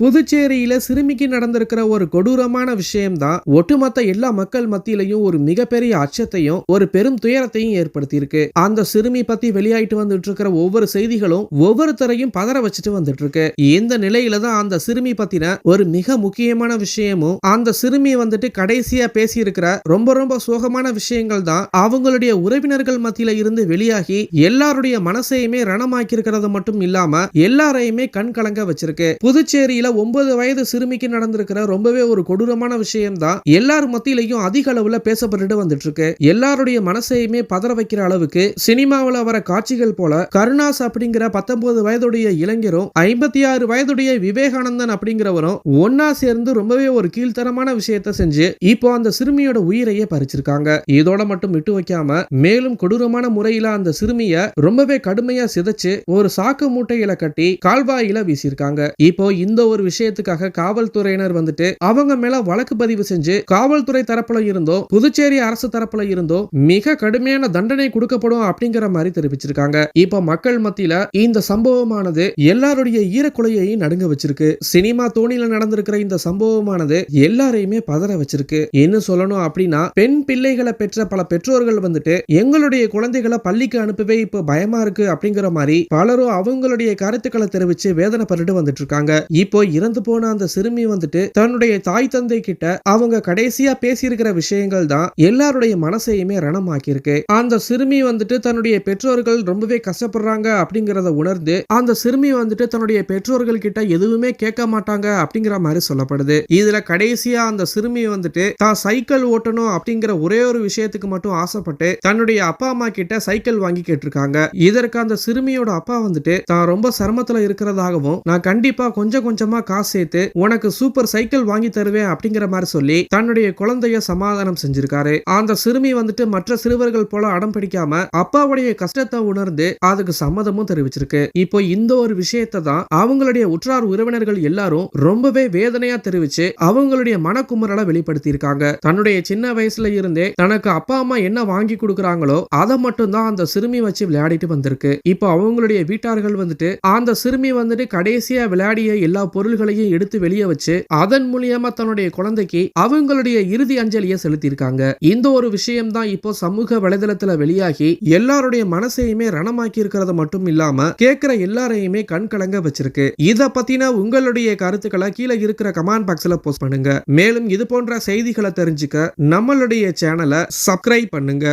புதுச்சேரியில சிறுமிக்கு நடந்திருக்கிற ஒரு கொடூரமான விஷயம்தான் ஒட்டுமொத்த எல்லா மக்கள் மத்தியிலையும் ஒரு மிகப்பெரிய அச்சத்தையும் ஒரு பெரும் துயரத்தையும் ஏற்படுத்தியிருக்கு. அந்த சிறுமி பத்தி வெளியாயிட்டு வந்துட்டு இருக்கிற ஒவ்வொரு செய்திகளும் ஒவ்வொருத்தரையும் பதற வச்சுட்டு வந்துட்டு இருக்கு இந்த நிலையில தான் அந்த சிறுமி பத்தின ஒரு மிக முக்கியமான விஷயமும் அந்த சிறுமி வந்துட்டு கடைசியா பேசியிருக்கிற ரொம்ப ரொம்ப சோகமான விஷயங்கள் தான் அவங்களுடைய உறவினர்கள் மத்தியில இருந்து வெளியாகி எல்லாருடைய மனசையுமே ரணமாக்கி இருக்கிறது மட்டும் இல்லாம எல்லாரையுமே கண் கலங்க வச்சிருக்கு. புதுச்சேரியில ஒன்பது வயது சிறுமிக்கு நடந்திருக்கிற ரொம்பவே ஒரு கொடூரமான விஷயம் தான் எல்லார் மத்தியிலையும் அதிக அளவுல பேசப்பட்டுட்டு வந்துட்டு இருக்கு எல்லாருடைய மனசையுமே பதற வைக்கிற அளவுக்கு சினிமாவில் வர காட்சிகள் போல கருணாஸ் அப்படிங்கிற பத்தொன்பது வயதுடைய இளைஞரும் ஐம்பத்தி ஆறு வயதுடைய விவேகானந்தன் அப்படிங்கிறவரும் ஒன்னா சேர்ந்து ரொம்பவே ஒரு கீழ்த்தரமான விஷயத்தை செஞ்சு இப்போ அந்த சிறுமியோட உயிரையே பறிச்சிருக்காங்க. இதோட மட்டும் விட்டு வைக்காம மேலும் கொடூரமான முறையில அந்த சிறுமிய ரொம்பவே கடுமையா சிதைச்சு ஒரு சாக்கு மூட்டையில கட்டி கால்வாயில வீசியிருக்காங்க. இப்போ இந்த ஒரு விஷயத்துக்காக காவல்துறையினர் வந்துட்டு அவங்க மேல வழக்கு பதிவு செஞ்சு காவல்துறை தரப்புல இருந்தோ புதுச்சேரி அரசு தரப்புல இருந்தோ மிக கடுமையான தண்டனை கொடுக்கப்படும் அப்படிங்கிற மாதிரி தெரிவிச்சிருக்காங்க. இப்ப மக்கள் மத்தியில இந்த சம்பவமானது எல்லாருடைய ஈரக்குலையையும் நடுங்க வச்சிருக்கு. சினிமா தோணியில நடந்திருக்கிற இந்த சம்பவமானது எல்லாரையுமே பதற வச்சிருக்கு. என்ன சொல்லணும் அப்படின்னா பெண் பிள்ளைகளை பெற்ற பல பெற்றோர்கள் வந்துட்டு எங்களுடைய குழந்தைகளை பள்ளிக்கு அனுப்பவே இப்ப பயமா இருக்கு அப்படிங்கிற மாதிரி பலரும் அவங்களுடைய கருத்துக்களை தெரிவிச்சு வேதனைப்பட்டுட்டு வந்துட்டு இருக்காங்க. இப்போ இறந்து போன அந்த சிறுமி வந்துட்டு தன்னுடைய தாய் தந்தை கிட்ட அவங்க கடைசியா பேசியிருக்கிற விஷயங்கள் தான் எல்லாருடைய மனசையுமே ரணமாக்கியிருக்கு. அந்த சிறுமி வந்துட்டு தன்னுடைய பெற்றோர்கள் ரொம்பவே கஷ்டப்படுறாங்க அப்படிங்கறத உணர்ந்து அந்த சிறுமி வந்துட்டு தன்னுடைய பெற்றோர்கள் கிட்ட எதுவுமே கேட்க மாட்டாங்க அப்படிங்கிற மாதிரி சொல்லப்படுது. இதுல கடைசியா அந்த சிறுமி வந்துட்டு தான் சைக்கிள் ஓட்டணும் அப்படிங்கிற ஒரே ஒரு விஷயத்துக்கு மட்டும் ஆசைப்பட்டு தன்னுடைய அப்பா அம்மா கிட்ட சைக்கிள் வாங்கி கேட்டிருக்காங்க. இதற்கு அந்த சிறுமியோட அப்பா வந்துட்டு தான் ரொம்ப சிரமத்துல இருக்கிறதாகவும் நான் கண்டிப்பா கொஞ்சம் கொஞ்சம் காசு சேர்த்து உனக்கு சூப்பர் சைக்கிள் வாங்கி தருவேன் அப்படிங்கிற மாதிரி சொல்லி தன்னுடைய குழந்தைய சமாதானம் செஞ்சிருக்காரு. அந்த சிறுமி வந்துட்டு மற்ற சிறுவர்கள் போல அடம் பிடிக்காம அப்பாவுடைய கஷ்டத்தை உணர்ந்து அதுக்கு சம்மதமும் தெரிவிச்சிருக்கு. இப்போ இந்த ஒரு விஷயத்தை தான் அவங்களுடைய உற்றார் உறவினர்கள் எல்லாரும் ரொம்பவே வேதனையா தெரிவிச்சு அவங்களுடைய மனக்குமுறலை வெளிப்படுத்தி இருக்காங்க தன்னுடைய சின்ன வயசுல இருந்தே தனக்கு அப்பா அம்மா என்ன வாங்கி கொடுக்குறாங்களோ அதை மட்டும் தான் அந்த சிறுமி வச்சு விளையாடிட்டு வந்திருக்கு. இப்போ அவங்களுடைய வீட்டார்கள் வந்துட்டு அந்த சிறுமி வந்துட்டு கடைசியா விளையாடிய எல்லா பொருள்களையும் எடுத்து வெளியே வச்சு அதன் மூலியமா தன்னுடைய குழந்தைக்கு அவங்களுடைய இறுதி அஞ்சலியை செலுத்தியிருக்காங்க. இந்த ஒரு விஷயம் தான் இப்போ சமூக வலைதளத்துல வெளியாகி எல்லாருடைய மனசையுமே ரணமாக்கி இருக்கிறது மட்டும் இல்லாம கேட்கிற எல்லாரையுமே கண் கலங்க வச்சிருக்கு. இத பத்தின உங்களுடைய கருத்துக்களை கீழே இருக்கிற கமெண்ட் பாக்ஸ்ல போஸ்ட் பண்ணுங்க. மேலும் இது போன்ற செய்திகளை தெரிஞ்சுக்க நம்மளுடைய சேனலை சப்ஸ்கிரைப் பண்ணுங்க.